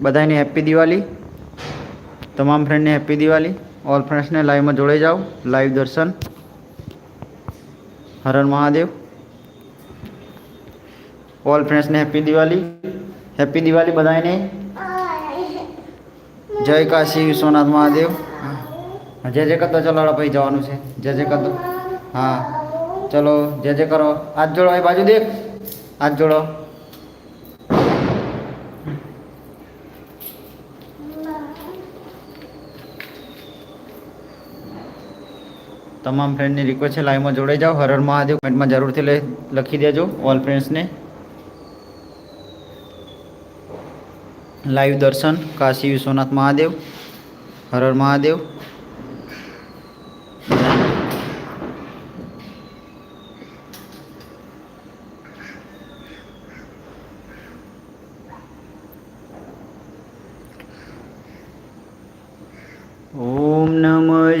બધાને હેપી દિવાળી. તમામ ફ્રેન્ડને હેપી દિવાળી. ઓલ ફ્રેન્ડ્સને લાઈવમાં જોડાઈ જાઓ. લાઈવ દર્શન. હર હર મહાદેવ. ઓલ ફ્રેન્ડ્સને હેપી દિવાળી. હેપી દિવાળી બધાને જય કાશી વિશ્વનાથ મહાદેવ. જય જય કરતો ચલો ભાઈ જવાનું છે. જય જય કરતો. હા. ચલો, જય જય કરો. હાથ જોડો એ બાજુ દેખ. હાથ જોડો. તમામ ફ્રેન્ડની રિક્વેસ્ટ છે લાઈવમાં જોડાઈ જાઓ. હર હર મહાદેવ કમેન્ટમાં જરૂરથી લે- લખી દેજો ઓલ ફ્રેન્ડ્સને લાઈવ દર્શન, કાશી વિશ્વનાથ મહાદેવ, હર હર મહાદેવ ઓમ નમઃ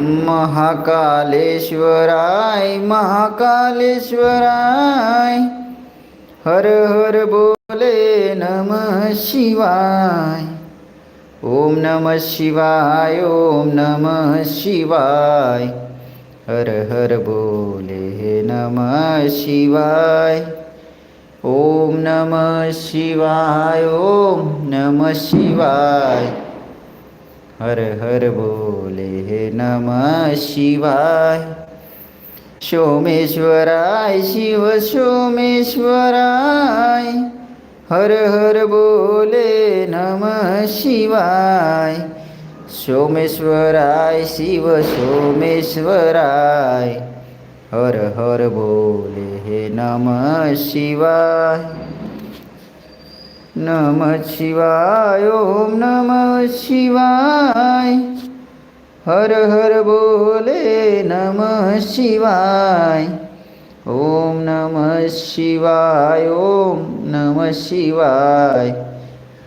મહાકાલેશ્વરાય મહાકાલેશ્વરાય, હર હર બોલે નમ શિવાય. ઓમ નમ શિવાય, ઓમ નમ શિવાય. હર હર બોલે નમ શિવાય. ઓમ નમ શિવાય, ઓમ નમ શિવાય. હર હર બોલે નમઃ શિવાય. સોમેશ્વરાય શિવ સોમેશ્વરાય. હર હર બોલે નમ શિવાય. સોમેશ્વરાય શિવ સોમેશ્વરાય. હર હર બોલે નમઃ શિવાય. નમઃ શિવાય, ઓમ નમ શિવાય. હર હર બોલે નમ શિવાય. ઓમ નમ શિવાય, ઓમ નમ શિવાય.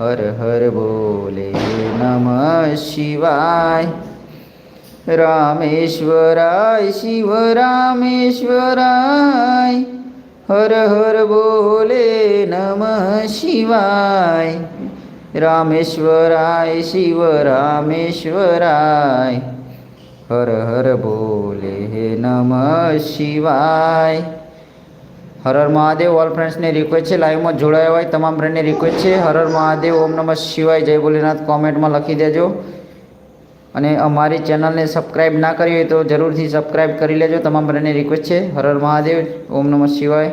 હર હર બોલે નમ શિવાય. રામેશ્વરાય, શિવ રામેશ્વરાય. હર હર બોલે નમઃ શિવાય. રામેશ્વરાય, શિવ રામેશ્વરાય. હર હર બોલે નમઃ શિવાય. હર હર મહાદેવ ઓલ ફ્રેન્ડ્સને રિક્વેસ્ટ છે લાઈવમાં જોડાયા હોય, તમામ ફ્રેન્ડને રિક્વેસ્ટ છે. હર હર મહાદેવ, ઓમ નમઃ શિવાય. જય ભોલેનાથ કોમેન્ટમાં લખી દેજો. અને અમારી ચેનલને સબસ્ક્રાઈબ ના કરી હોય તો જરૂરથી સબસ્ક્રાઈબ કરી લેજો. તમામ ફ્રેન્ડને રિક્વેસ્ટ છે. હર હર મહાદેવ. ઓમ નમઃ શિવાય.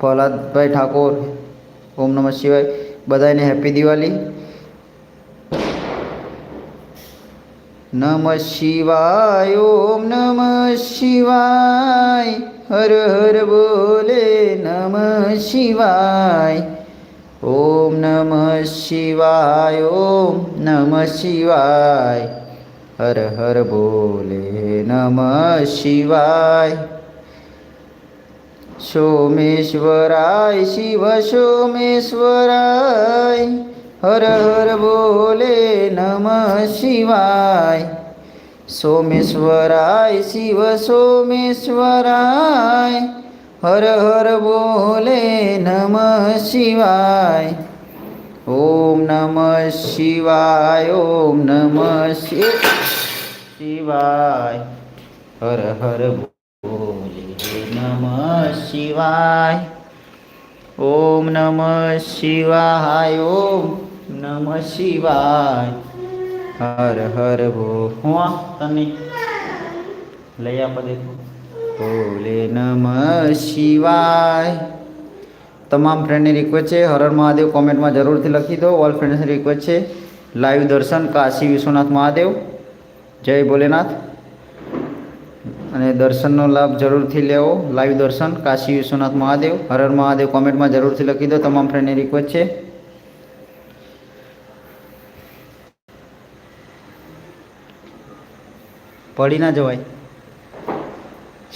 પ્રહલાદભાઈ ઠાકોર. ઓમ નમઃ શિવાય. બધાને હેપી દિવાળી. નમઃ શિવાય. ઓમ નમઃ શિવાય. હર હર બોલે નમઃ શિવાય. ઓમ નમઃ શિવાય, ઓમ નમઃ શિવાય. હર હર બોલે નમઃ શિવાય. સોમેશ્વરાય, શિવ સોમેશ્વરાય. હર હર બોલે નમઃ શિવાય. સોમેશ્વરાય, શિવ સોમેશ્વરાય. હર હર બોલે નમ શિવાય. ઓમ નમ શિવાય, ઓમ નમ શિવાય. હર હર બોલે નમ શિવાય. ઓમ નમ શિવાય, ઓમ નમ શિવાય. હર હર ભો હું તને લઈ આપો દેખો ભોલે નમઃ શિવાય. તમામ ફ્રેન્ડની રિક્વેસ્ટ છે. હર મહાદેવ કોમેન્ટમાં જરૂરથી લખી દો. ઓલ ફ્રેન્ડ્સની રિક્વેસ્ટ છે. લાઈવ દર્શન કાશી વિશ્વનાથ મહાદેવ. જય ભોલેનાથ. અને દર્શનનો લાભ જરૂરથી લેવો. લાઈવ દર્શન કાશી વિશ્વનાથ મહાદેવ. હર મહાદેવ કોમેન્ટમાં જરૂરથી લખી દો. તમામ ફ્રેન્ડની રિક્વેસ્ટ છે. પડી ના જવાય.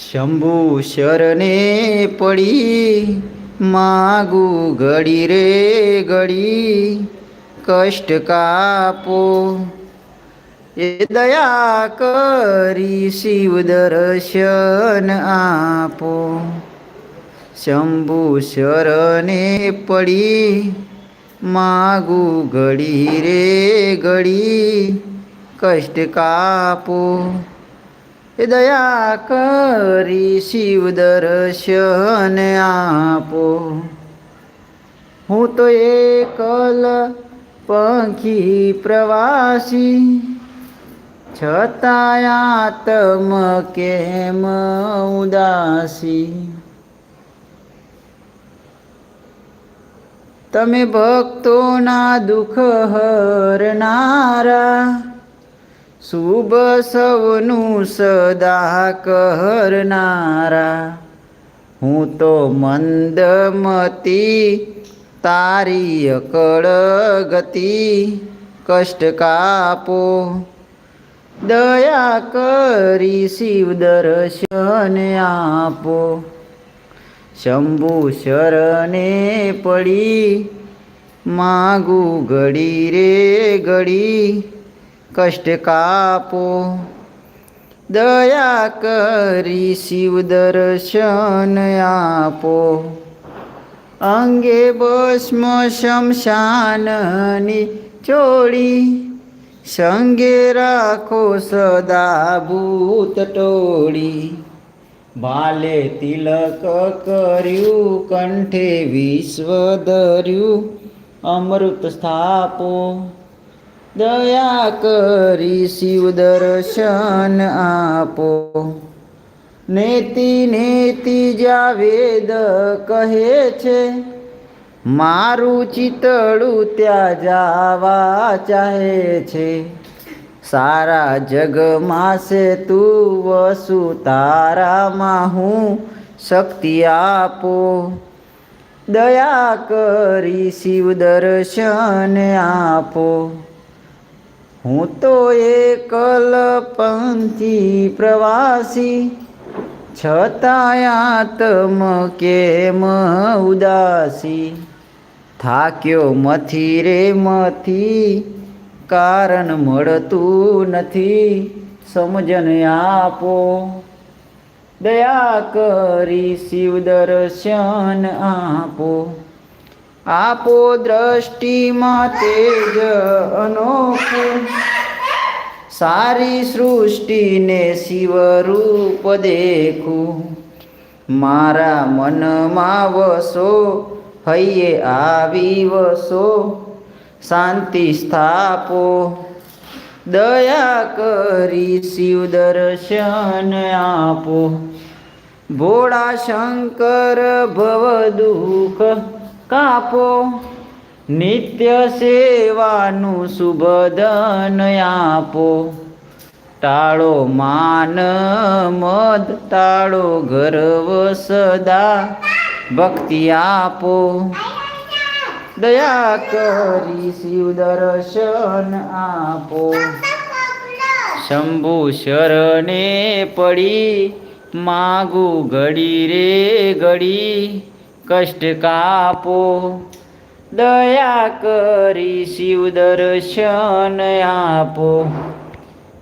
શંભુ શરણે પડી, માગુ ઘડી રે ઘડી, કષ્ટ કાપો. એ દયા કરી શિવ દર્શન આપો. શંભુ શરણે પડી, માગુ ઘડી રે ઘડી, કષ્ટ કાપો. દયા કરી શિવ દર્શન આપો. હું તો એકલ પંખી પ્રવાસી, છતાં તમ કેમ ઉદાસી? તમે ભક્તોના દુઃખ હરનારા શુભ સૌનું સદા કરનારા. હું તો મંદમતી, તારી અકળ ગતિ કષ્ટ કાપો. દયા કરી શિવ દર્શન આપો. શંભુ શરણે પડી, માગુ ઘડી રે ઘડી. કષ્ટ કાપો. દયા કરી શિવ દર્શન આપો. અંગે ભસ્મ શમશાનની ચોળી. સંગે રાખો સદા ભૂત ટોળી. ભાલે તિલક કર્યું, કંઠે વિશ્વ ધર્યું. અમૃત સ્થાપો. દયા કરી શિવ દર્શન આપો. નેતિ નેતિ જ્યાં વેદ કહે છે, મારું ચિતળું ત્યાં જાવા ચાહે છે. સારા જગમાં છે તું વસુ, તારામાં હું શક્તિ આપો. દયા કરી શિવ દર્શન આપો. હું તો એકલ પંથી પ્રવાસી છતાં તમ કેમ ઉદાસી? થાક્યો મથી રે મથી, કારણ મળતું નથી, સમજન આપો. દયા કરી શિવ દર્શન આપો. આપો દ્રષ્ટિમાં તેજ અનોખું. સારી સૃષ્ટિને શિવરૂપ દેખું. મારા મનમાં વસો, હૈયે આવી વસો. શાંતિ સ્થાપો. દયા કરી શિવ દર્શન આપો. ભોળા શંકર ભવ દુઃખ કાપો. નિત્ય સેવાનું શુભધન આપો. ટાળો માન મદ ટાળો ગર્વ સદા ભક્તિ આપો. દયા કરી શિવ દર્શન આપો. શંભુ શરણે પડી, માગુ ઘડી રે ઘડી. કષ્ટ કાપો. દયા કરી શિવ દર્શન આપો.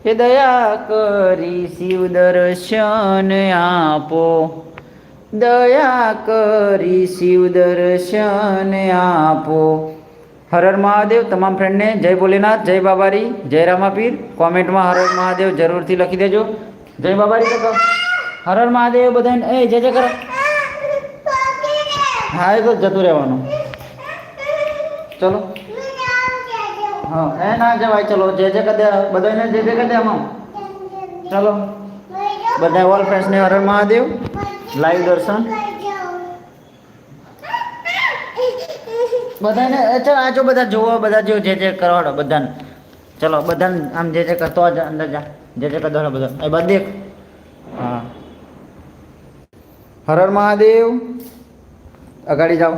હે દયા કરી શિવ દર્શન આપો. દયા કરી શિવ દર્શન આપો. હર હર મહાદેવ, તમામ ફ્રેન્ડને જય ભોલેનાથ, જય બાબારી, જય રામાપીર. કોમેન્ટમાં હર હર મહાદેવ જરૂરથી લખી દેજો. જય બાબારી તો કહો હર હર મહાદેવ બધાને, એ જય જય કરો હા, એ તો જતું રહેવાનું. ચલો. હા, એ ના જવાય, ચલો. જે જે કદે, બધાને જે જે કદે આમાં. ચલો. બધા ઓલ ફ્રેન્ડ્સને હરણ હર મહાદેવ લાઈવ દર્શન. બધાને ચાલ આજો બધા જોવો, બધા જો જે જે કરવાડો, બધાને. ચલો, બધાને આમ જે જે કરતો જ અંદર જા. જે જે કરતો બધા. એ બધા હા. હર હર મહાદેવ અગાડી જાઓ.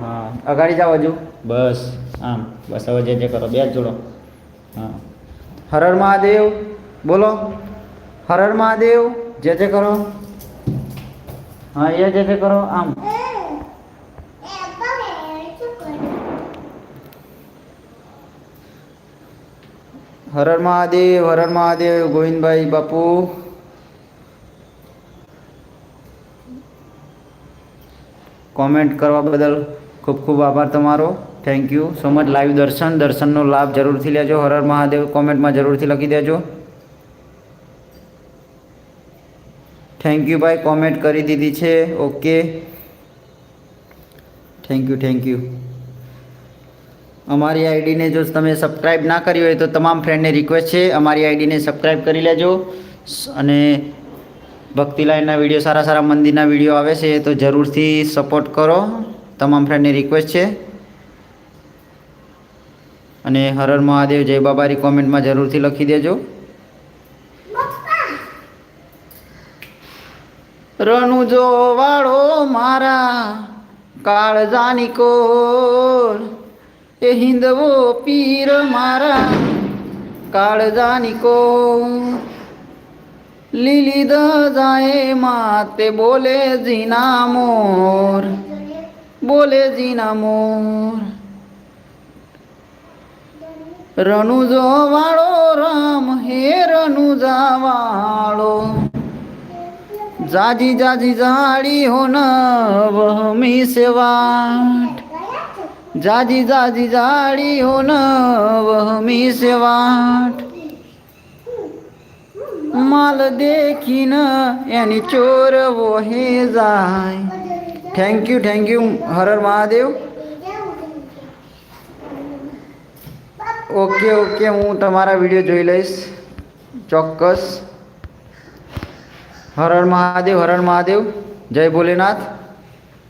હા. અગાડી જાઓ હજુ. બસ આમ. બસ હવે જે જે કરો બે જ જોડો. હા. હર હર મહાદેવ બોલો. હર હર મહાદેવ જે જે કરો. હા એ જે જે કરો આમ. હર હર મહાદેવ હર હર મહાદેવ ગોવિંદભાઈ બાપુ. કોમેન્ટ કરવા બદલ ખૂબ ખૂબ આભાર તમારો. Thank you so much live દર્શન, દર્શનનો લાભ જરૂરથી લેજો. હર મહાદેવ કોમેન્ટમાં જરૂરથી લખી દેજો. થેન્ક યુ ભાઈ, કોમેન્ટ કરી દીધી છે. Okay thank you thank you અમારી આઈડીને જો તમે સબસ્ક્રાઈબ ના કરી હોય તો તમામ ફ્રેન્ડને રિક્વેસ્ટ છે. અમારી આઈડીને સબસ્ક્રાઈબ કરી લેજો. અને ભક્તિ લાઈનના વીડિયો, સારા સારા મંદિરના વીડિયો આવે છે તો જરૂરથી સપોર્ટ કરો. તમામ ફ્રેન્ડની રિક્વેસ્ટ છે. અને હર હર મહાદેવ, જય બાબારી કોમેન્ટમાં જરૂરથી લખી દેજો. રણુજો વાળો મારા કાળજાની કોર, એ હિંદવો પીર મારા કાળજાની કોર. લીલી દજાએ માતે બોલે જીના મોર બોલે જીના મોર રણુજો વાળો રામ હે રણુજા વાળો જાજી જાજી જાડી હો ન વહમી સેવાટ જાજી જાજી જાડી હો ન વહમી સેવાટ માલ દેખીને એની ચોર વહે જાય. થેન્ક યુ થેન્ક યુ હર હર મહાદેવ. ઓકે ઓકે હું તમારા વીડિયો જોઈ લઈશ. ચોક્કસ. હર હર મહાદેવ હર હર મહાદેવ. જય ભોલેનાથ.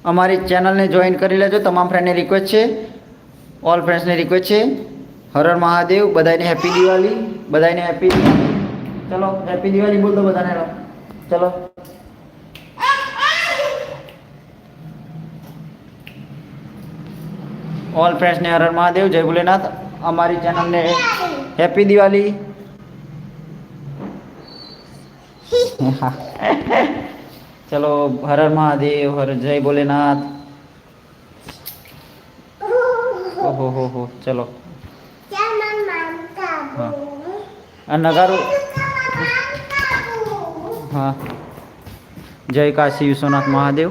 અમારી ચેનલને જોઈન કરી લેજો. તમામ ફ્રેન્ડને રિક્વેસ્ટ છે. ઓલ ફ્રેન્ડ્સને રિક્વેસ્ટ છે. હર હર મહાદેવ, બધાને હેપી દિવાળી, બધાને હેપી દિવાળી ચલો હેપી દિવાળી બોલ દો બધાને ચલો ઓલ ફ્રેન્ડ્સને હર હર મહાદેવ જય ભોલેનાથ અમારી ચેનલને હેપી દિવાળી ચલો હર હર મહાદેવ હર જય ભોલેનાથ ઓહો હો હો ચલો હા આ નગારું હા. જય કાશી વિશ્વનાથ મહાદેવ.